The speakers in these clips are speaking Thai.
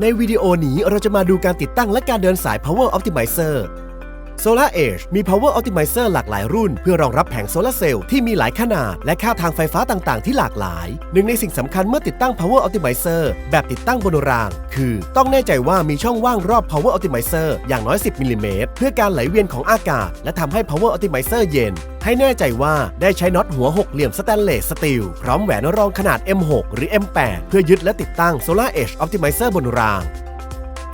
ในวิดีโอนี้เราจะมาดูการติดตั้งและการเดินสาย Power Optimizer Solar Edge มี Power Optimizer หลากหลายรุ่น เพื่อรองรับแผงโซลาเซลล์ที่มีหลายขนาด และค่าทางไฟฟ้าต่างๆ ที่หลากหลาย หนึ่งในสิ่งสำคัญเมื่อติดตั้ง Power Optimizer แบบติดตั้งบนราง คือต้องแน่ใจว่ามีช่องว่างรอบ Power Optimizer อย่างน้อย 10 มิลลิเมตรเพื่อการไหลเวียนของอากาศ และทำให้ Power Optimizer เย็นให้แน่ใจว่าได้ใช้น็อตหัวหกเหลี่ยมสแตนเลสสตีลพร้อมแหวนรองขนาด M6 หรือ M8 เพื่อยึดและติดตั้ง Solar Edge Optimizer บนราง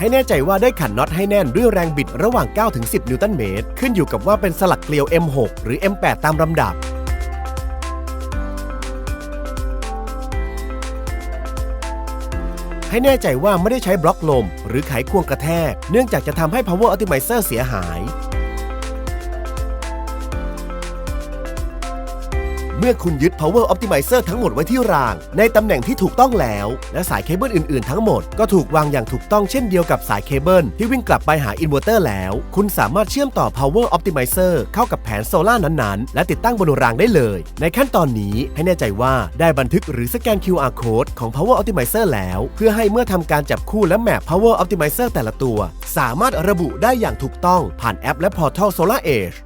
ให้แน่ใจว่าได้ขันน็อตให้แน่นด้วยแรงบิดระหว่าง 9-10 นิวตันเมตร ขึ้นอยู่กับว่าเป็นสลักเกลียว M6 หรือ M8 ตามลำดับให้แน่ใจว่าไม่ได้ใช้บล็อกลม หรือไขควงกระแทก เนื่องจากจะทำให้ Power Optimizer เสียหาย เมื่อคุณยึด Power Optimizer ทั้งหมดไว้ที่ราง ในตำแหน่งที่ถูกต้องแล้ว และสายเคเบิลอื่นๆ ทั้งหมดก็ถูกวางอย่างถูกต้องเช่นเดียวกับสายเคเบิลที่วิ่งกลับไปหาอินเวอร์เตอร์แล้ว คุณสามารถเชื่อมต่อ Power Optimizer เข้ากับแผงโซลาร์นั้นๆ และติดตั้งบนรางได้เลย ในขั้นตอนนี้ให้แน่ใจว่าได้บันทึกหรือสแกน QR Code ของ Power Optimizer แล้ว เพื่อให้เมื่อทำการจับคู่และแมป Power Optimizer แต่ละตัว สามารถระบุได้อย่างถูกต้องผ่านแอปและ Portal Solar Edge